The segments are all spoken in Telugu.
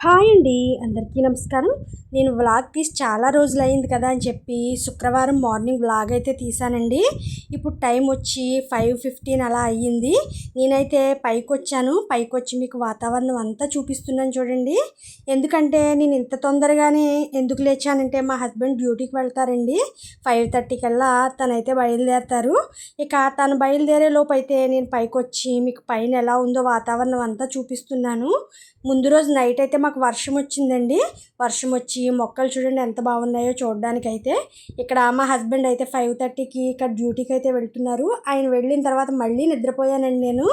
హాయ్ అండి అందరికీ నమస్కారం. నేను వ్లాగ్ తీసి చాలా రోజులు అయింది కదా అని చెప్పి శుక్రవారం మార్నింగ్ వ్లాగ్ అయితే తీసానండి ఇప్పుడు టైం వచ్చి ఫైవ్ ఫిఫ్టీన్ అలా అయ్యింది. నేనైతే పైకి వచ్చాను. పైకి వచ్చి మీకు వాతావరణం అంతా చూపిస్తున్నాను చూడండి. ఎందుకంటే నేను ఇంత తొందరగానే ఎందుకు లేచానంటే మా హస్బెండ్ డ్యూటీకి వెళ్తారండి. ఫైవ్ థర్టీ కల్లా తనైతే బయలుదేరతారు. ఇక తను బయలుదేరే లోపు అయితే నేను పైకి వచ్చి మీకు పైన ఎలా ఉందో వాతావరణం అంతా చూపిస్తున్నాను. ముందు రోజు నైట్ అయితే మా మాకు వర్షం వచ్చిందండి. వర్షం వచ్చి మొక్కలు చూడండి ఎంత బాగున్నాయో చూడడానికి అయితే ఇక్కడ మా హస్బెండ్ అయితే ఫైవ్ థర్టీకి ఇక్కడ డ్యూటీకి అయితే వెళ్తున్నారు. ఆయన వెళ్ళిన తర్వాత మళ్ళీ నిద్రపోయానండి నేను.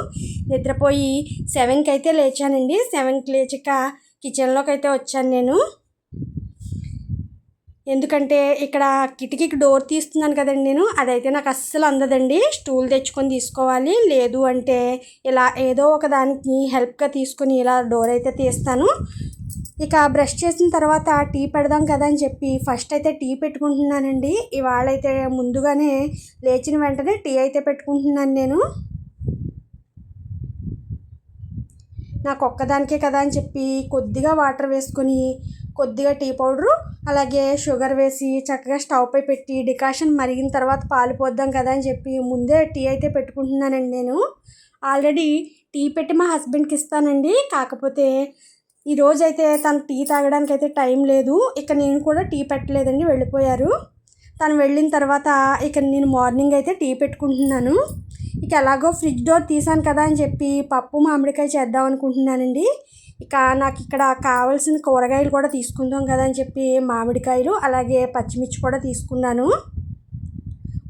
నిద్రపోయి సెవెన్కి అయితే లేచానండి. సెవెన్కి లేచాక కిచెన్లోకి అయితే వచ్చాను నేను. ఎందుకంటే ఇక్కడ కిటికీకి డోర్ తీస్తున్నాను కదండి నేను అదైతే నాకు అస్సలు అందదండి. స్టూల్ తెచ్చుకొని తీసుకోవాలి. లేదు అంటే ఇలా ఏదో ఒక దానికి హెల్ప్గా తీసుకొని ఇలా డోర్ అయితే తీస్తాను. ఇక బ్రష్ చేసిన తర్వాత టీ పెడదాం కదా అని చెప్పి ఫస్ట్ అయితే టీ పెట్టుకుంటున్నానండి. ఇవాళ అయితే ముందుగానే లేచిన వెంటనే టీ అయితే పెట్టుకుంటున్నాను నేను. నాకు ఒక్కదానికే కదా అని చెప్పి కొద్దిగా వాటర్ వేసుకొని కొద్దిగా టీ పౌడరు అలాగే షుగర్ వేసి చక్కగా స్టవ్ పై పెట్టి డికాషన్ మరిగిన తర్వాత పాలు పోద్దాం కదా అని చెప్పి ముందే టీ అయితే పెట్టుకుంటున్నానండి నేను. ఆల్రెడీ టీ పెట్టి మా హస్బెండ్కి ఇస్తానండి. కాకపోతే ఈరోజైతే తను టీ తాగడానికి అయితే టైం లేదు. ఇక నేను కూడా టీ పెట్టలేదండి వెళ్ళిపోయారు. తను వెళ్ళిన తర్వాత ఇక నేను మార్నింగ్ అయితే టీ పెట్టుకుంటున్నాను. ఇక ఎలాగో ఫ్రిడ్జ్ డోర్ తీసాను కదా అని చెప్పి పప్పు మామిడికాయ చేద్దాం అనుకుంటున్నానండి. ఇక నాకు ఇక్కడ కావాల్సిన కూరగాయలు కూడా తీసుకుందాం కదా అని చెప్పి మామిడికాయలు అలాగే పచ్చిమిర్చి కూడా తీసుకున్నాను.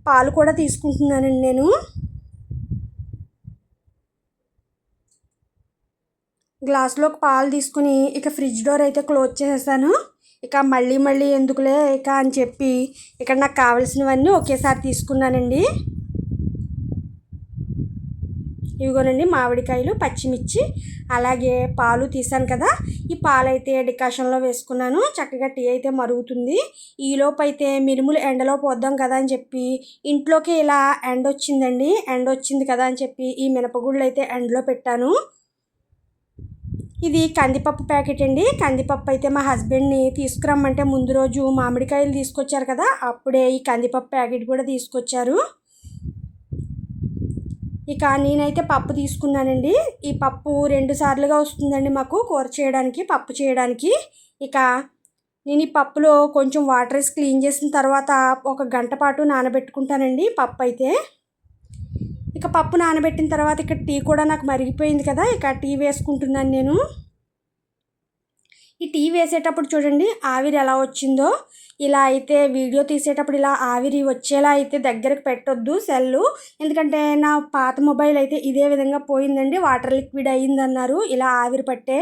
పాలు కూడా తీసుకుంటున్నానండి నేను. గ్లాస్లోకి పాలు తీసుకుని ఇక ఫ్రిడ్జ్ డోర్ అయితే క్లోజ్ చేసేసాను. ఇక మళ్ళీ మళ్ళీ ఎందుకులే ఇక అని చెప్పి ఇక్కడ నాకు కావాల్సినవన్నీ ఒకేసారి తీసుకున్నానండి. ఇవిగోనండి మామిడికాయలు పచ్చిమిర్చి అలాగే పాలు తీసాను కదా. ఈ పాలు అయితే డికాషన్లో వేసుకున్నాను. చక్కగా టీ అయితే మరుగుతుంది. ఈలోపు అయితే మిరుములు ఎండలో పోద్దాం కదా అని చెప్పి ఇంట్లోకి ఇలా ఎండ వచ్చిందండి ఎండ వచ్చింది కదా అని చెప్పి ఈ మినపగుళ్ళు అయితే ఎండలో పెట్టాను. ఇది కందిపప్పు ప్యాకెట్ అండి. కందిపప్పు అయితే మా హస్బెండ్ని తీసుకురమ్మంటే ముందు రోజు మామిడికాయలు తీసుకొచ్చారు కదా అప్పుడే ఈ కందిపప్పు ప్యాకెట్ కూడా తీసుకొచ్చారు. ఇక నేనైతే పప్పు తీసుకున్నానండి. ఈ పప్పు రెండు సార్లుగా వస్తుందండి మాకు కూర చేయడానికి పప్పు చేయడానికి. ఇక నేను ఈ పప్పులో కొంచెం వాటర్ వేసి క్లీన్ చేసిన తర్వాత ఒక గంట పాటు నానబెట్టుకుంటానండి పప్పు అయితే. ఇక పప్పు నానబెట్టిన తర్వాత ఇక టీ కూడా నాకు మరిగిపోయింది కదా ఇక టీ వేసుకుంటున్నాను నేను. ఈ టీ వేసేటప్పుడు చూడండి ఆవిరి ఎలా వచ్చిందో. ఇలా అయితే వీడియో తీసేటప్పుడు ఇలా ఆవిరి వచ్చేలా అయితే దగ్గరకు పెట్టొద్దు సెల్లు. ఎందుకంటే నా పాత మొబైల్ అయితే ఇదే విధంగా పోయిందండి వాటర్ లిక్విడ్ అయ్యిందన్నారు ఇలా ఆవిరి పట్టే.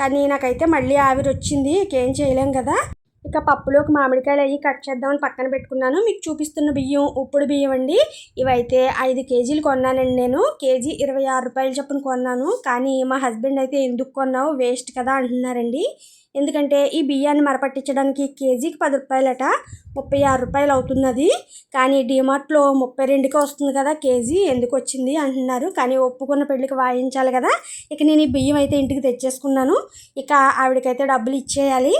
కానీ నాకైతే మళ్ళీ ఆవిరి వచ్చింది ఇంకేం చేయలేం కదా. ఇక పప్పులోకి మామిడికాయలు అవి కట్ చేద్దామని పక్కన పెట్టుకున్నాను. మీకు చూపిస్తున్న బియ్యం ఉప్పుడు బియ్యం అండి. ఇవైతే ఐదు కేజీలు కొన్నానండి నేను. కేజీ ఇరవై ఆరు రూపాయలు చొప్పున కొన్నాను. కానీ మా హస్బెండ్ అయితే ఎందుకు కొన్నావు? వేస్ట్ కదా అంటున్నారండి. ఎందుకంటే ఈ బియ్యాన్ని మరపట్టించడానికి కేజీకి పది రూపాయలట ముప్పై ఆరు రూపాయలు అవుతున్నది. కానీ డిమార్ట్లో ముప్పై రెండుకే వస్తుంది కదా కేజీ ఎందుకు వచ్చింది అంటున్నారు. కానీ ఒప్పుకున్న పెళ్ళికి వాయించాలి కదా. ఇక నేను ఈ బియ్యం అయితే ఇంటికి తెచ్చేసుకున్నాను. ఇక ఆవిడకైతే డబ్బులు ఇచ్చేయాలి.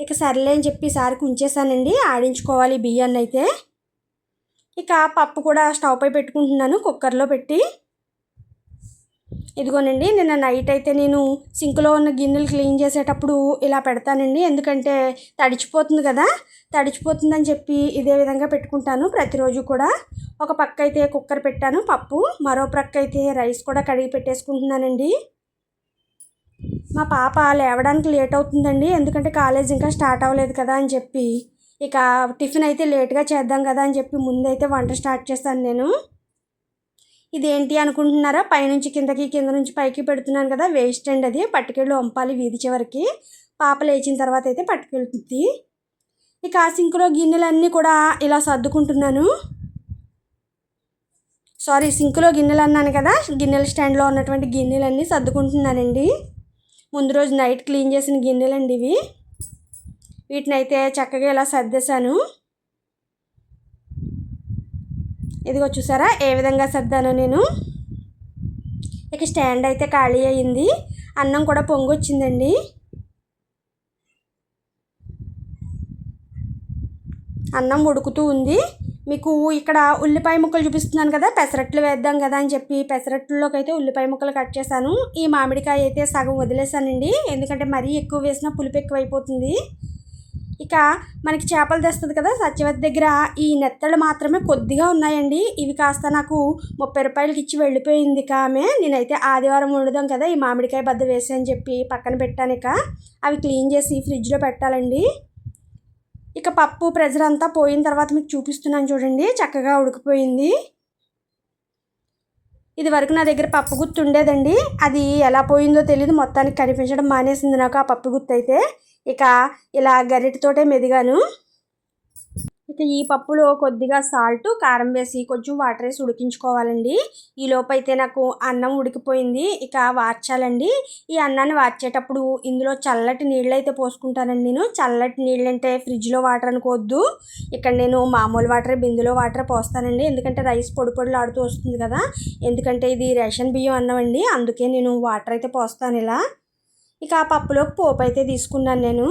ఇక సర్లే అని చెప్పి సారికి ఉంచేసానండి. ఆడించుకోవాలి బియ్యాన్ని అయితే. ఇక పప్పు కూడా స్టవ్ పై పెట్టుకుంటున్నాను కుక్కర్లో పెట్టి. ఇదిగోనండి నిన్న నైట్ అయితే నేను సింక్లో ఉన్న గిన్నెలు క్లీన్ చేసేటప్పుడు ఇలా పెడతానండి. ఎందుకంటే తడిచిపోతుంది కదా తడిచిపోతుందని చెప్పి ఇదే విధంగా పెట్టుకుంటాను ప్రతిరోజు కూడా. ఒక పక్క అయితే కుక్కర్ పెట్టాను పప్పు మరో ప్రక్క అయితే రైస్ కూడా కడిగి పెట్టేసుకుంటున్నానండి. మా పాప లేవడానికి లేట్ అవుతుందండి. ఎందుకంటే కాలేజ్ ఇంకా స్టార్ట్ అవ్వలేదు కదా అని చెప్పి. ఇక టిఫిన్ అయితే లేట్గా చేద్దాం కదా అని చెప్పి ముందైతే వంట స్టార్ట్ చేస్తాను నేను. ఇదేంటి అనుకుంటున్నారా? పైనుంచి కిందకి కింద నుంచి పైకి పెడుతున్నాను కదా వేస్ట్ అండి అది. పట్టుకెళ్ళి వంపాలి వీధి చివరికి. పాప లేచిన తర్వాత అయితే పట్టుకెళ్తుంది. ఇక ఆ సింక్లో గిన్నెలన్నీ కూడా ఇలా సర్దుకుంటున్నాను. సారీ సింక్లో గిన్నెలు అన్నాను కదా గిన్నెల స్టాండ్లో ఉన్నటువంటి గిన్నెలన్నీ సర్దుకుంటున్నానండి. ముందు రోజు నైట్ క్లీన్ చేసిన గిన్నెలండి ఇవి. వీటిని అయితే చక్కగా ఇలా సర్దేశాను. ఇదిగో చూసారా? ఏ విధంగా సర్దాను నేను. ఇక స్టాండ్ అయితే ఖాళీ అయ్యింది అన్నం కూడా పొంగి వచ్చిందండి అన్నం ఉడుకుతూ ఉంది. మీకు ఇక్కడ ఉల్లిపాయ ముక్కలు చూపిస్తున్నాను కదా పెసరట్లు వేద్దాం కదా అని చెప్పి పెసరట్లలోకి అయితే ఉల్లిపాయ ముక్కలు కట్ చేశాను. ఈ మామిడికాయ అయితే సగం వదిలేసానండి ఎందుకంటే మరీ ఎక్కువ వేసినా పులుపు ఎక్కువ అయిపోతుంది ఇక మనకి చేపలు తెస్తుంది కదా సత్యవతి దగ్గర ఈ నెత్తళ్ళు మాత్రమే కొద్దిగా ఉన్నాయండి. ఇవి కాస్త నాకు ముప్పై రూపాయలకి ఇచ్చి వెళ్ళిపోయింది ఇక ఆమె. నేనైతే ఆదివారం వండుదాం కదా ఈ మామిడికాయ బద్ద వేసి అని చెప్పి పక్కన పెట్టాను ఇక. అవి క్లీన్ చేసి ఫ్రిడ్జ్లో పెట్టాలండి. ఇక పప్పు ప్రెజర్ అంతా పోయిన తర్వాత మీకు చూపిస్తున్నాను చూడండి. చక్కగా ఉడికిపోయింది. ఇది వరకు నా దగ్గర పప్పు గుత్తు ఉండేదండి. అది ఎలా పోయిందో తెలియదు మొత్తానికి కనిపించడం మానేసింది నాకు ఆ పప్పు గుత్తు అయితే ఇక ఇలా గరిటతోటే మెదిగాను. ఇక ఈ పప్పులో కొద్దిగా సాల్ట్ కారం వేసి కొంచెం వాటర్ వేసి ఉడికించుకోవాలండి. ఈ లోపు అయితే నాకు అన్నం ఉడికిపోయింది. ఇక వార్చాలండి. ఈ అన్నాన్ని వార్చేటప్పుడు ఇందులో చల్లటి నీళ్ళు అయితే పోసుకుంటానండి నేను. చల్లటి నీళ్ళు అంటే ఫ్రిడ్జ్లో వాటర్ అనుకోవద్దు. ఇక్కడ నేను మామూలు వాటర్ బిందులో వాటర్ పోస్తానండి. ఎందుకంటే రైస్ పొడి పొడిలు ఆడుతూ వస్తుంది కదా. ఎందుకంటే ఇది రేషన్ బియ్యం అన్నం అండి. అందుకే నేను వాటర్ అయితే పోస్తాను ఇలా. ఇక ఆ పప్పులోకి పోపు అయితే తీసుకున్నాను నేను.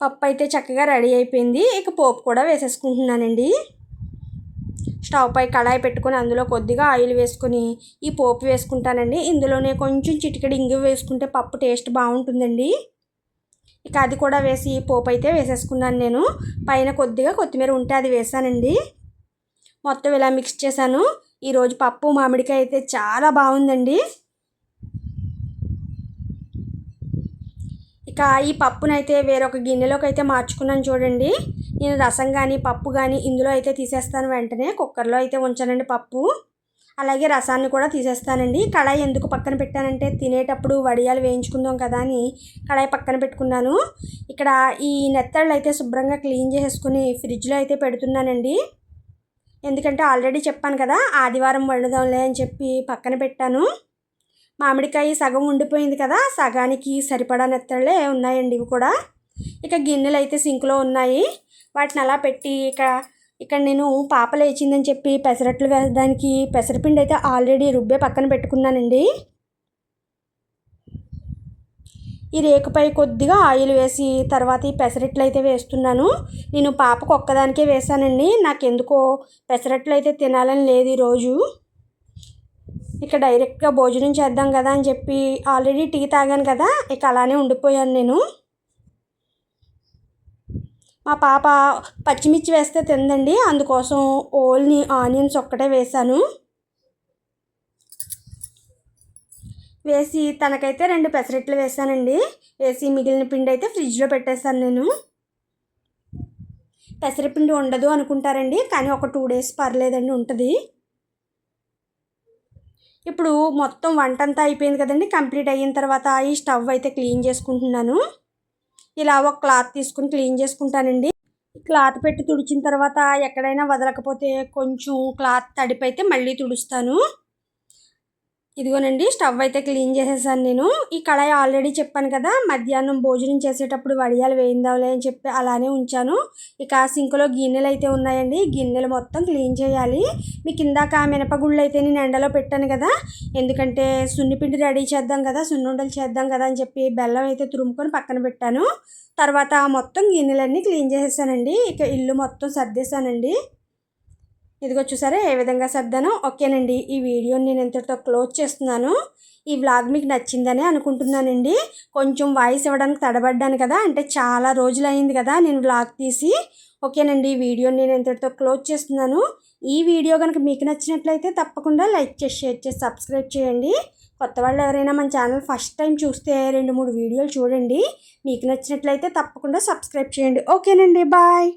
పప్పు అయితే చక్కగా రెడీ అయిపోయింది. ఇక పోపు కూడా వేసేసుకుంటున్నానండి. స్టవ్ పై కళాయి పెట్టుకొని అందులో కొద్దిగా ఆయిల్ వేసుకొని ఈ పోపు వేసుకుంటానండి. ఇందులోనే కొంచెం చిటికెడు ఇంగు వేసుకుంటే పప్పు టేస్ట్ బాగుంటుందండి. ఇక అది కూడా వేసి పోపు అయితే వేసేసుకున్నాను నేను. పైన కొద్దిగా కొత్తిమీర ఉంటే అది వేసానండి. మొత్తం ఇలా మిక్స్ చేశాను. ఈరోజు పప్పు మామిడికాయ అయితే చాలా బాగుందండి. ఇంకా ఈ పప్పునైతే వేరొక గిన్నెలోకి అయితే మార్చుకున్నాను చూడండి. నేను రసం కానీ పప్పు కానీ ఇందులో అయితే తీసేస్తాను వెంటనే. కుక్కర్లో అయితే ఉంచానండి పప్పు. అలాగే రసాన్ని కూడా తీసేస్తానండి. కళాయి ఎందుకు పక్కన పెట్టానంటే తినేటప్పుడు వడియాలు వేయించుకుందాం కదా అని కళాయి పక్కన పెట్టుకున్నాను. ఇక్కడ ఈ నెత్తళ్ళు అయితే శుభ్రంగా క్లీన్ చేసేసుకుని ఫ్రిడ్జ్లో అయితే పెడుతున్నానండి. ఎందుకంటే ఆల్రెడీ చెప్పాను కదా ఆదివారం వండుదాంలే అని చెప్పి పక్కన పెట్టాను. మామిడికాయ సగం ఉండిపోయింది కదా సగానికి సరిపడా నెత్తళ్ళే ఉన్నాయండి ఇవి కూడా. ఇక గిన్నెలు అయితే సింక్లో ఉన్నాయి. వాటిని అలా పెట్టి ఇక ఇక్కడ నేను పాప లేచిందని చెప్పి పెసరట్లు వేయడానికి పెసరపిండి అయితే ఆల్రెడీ రుబ్బే పక్కన పెట్టుకున్నానండి. ఈ రేకుపై కొద్దిగా ఆయిల్ వేసి తర్వాత ఈ పెసరట్లు అయితే వేస్తున్నాను. నేను పాపకు ఒక్కదానికే వేసానండి నాకెందుకో పెసరట్లు అయితే తినాలని లేదు ఈరోజు. ఇక డైరెక్ట్గా భోజనం చేద్దాం కదా అని చెప్పి ఆల్రెడీ టీ తాగాను కదా ఇక అలానే ఉండిపోయాను నేను. మా పాప పచ్చిమిర్చి వేస్తే తిందండి అందుకోసం ఓల్ని ఆనియన్స్ ఒక్కటే వేశాను. వేసి తనకైతే రెండు పెసరెట్లు వేసానండి వేసి మిగిలిన పిండి అయితే ఫ్రిడ్జ్లో పెట్టేశాను నేను. పెసరపిండి ఉండదు అనుకుంటారండి కానీ ఒక టూ డేస్ పర్లేదండి ఉంటుంది. ఇప్పుడు మొత్తం వంట అంతా అయిపోయింది కదండి. కంప్లీట్ అయిన తర్వాత ఈ స్టవ్ అయితే క్లీన్ చేసుకుంటున్నాను. ఇలా ఒక క్లాత్ తీసుకుని క్లీన్ చేసుకుంటానండి. క్లాత్ పెట్టి తుడిచిన తర్వాత ఎక్కడైనా వదలకపోతే కొంచెం క్లాత్ తడిపైతే మళ్ళీ తుడుస్తాను. ఇదిగోనండి స్టవ్ అయితే క్లీన్ చేసేసాను నేను. ఈ కళాయి ఆల్రెడీ చెప్పాను కదా మధ్యాహ్నం భోజనం చేసేటప్పుడు వడియాలు వేయిందాంలే అని చెప్పి అలానే ఉంచాను. ఇక సింక్లో గిన్నెలు అయితే ఉన్నాయండి. గిన్నెలు మొత్తం క్లీన్ చేయాలి. మీకు ఇందాక మినపగుళ్ళు అయితే నేను ఎండలో పెట్టాను కదా ఎందుకంటే సున్నిపిండి రెడీ చేద్దాం కదా సున్నుండలు చేద్దాం కదా అని చెప్పి బెల్లం అయితే తురుముకొని పక్కన పెట్టాను. తర్వాత మొత్తం గిన్నెలన్నీ క్లీన్ చేసేసానండి. ఇక ఇల్లు మొత్తం సర్దేశానండి. ఇదిగో చూసారా ఏ విధంగా సర్దానో? ఓకేనండి ఈ వీడియోని నేను ఇంతటితో క్లోజ్ చేస్తున్నాను. ఈ వ్లాగ్ మీకు నచ్చిందని అనుకుంటున్నానండి. కొంచెం వాయిస్ ఇవ్వడానికి తడబడ్డాను కదా అంటే చాలా రోజులు అయింది కదా నేను వ్లాగ్ తీసి. ఓకేనండి ఈ వీడియోని నేను ఇంతటితో క్లోజ్ చేస్తున్నాను. ఈ వీడియో కనుక మీకు నచ్చినట్లయితే తప్పకుండా లైక్ చేసి షేర్ చేసి సబ్స్క్రైబ్ చేయండి. కొత్త వాళ్ళు ఎవరైనా మన ఛానల్ ఫస్ట్ టైం చూస్తే రెండు మూడు వీడియోలు చూడండి. మీకు నచ్చినట్లయితే తప్పకుండా సబ్స్క్రైబ్ చేయండి. ఓకేనండి బాయ్.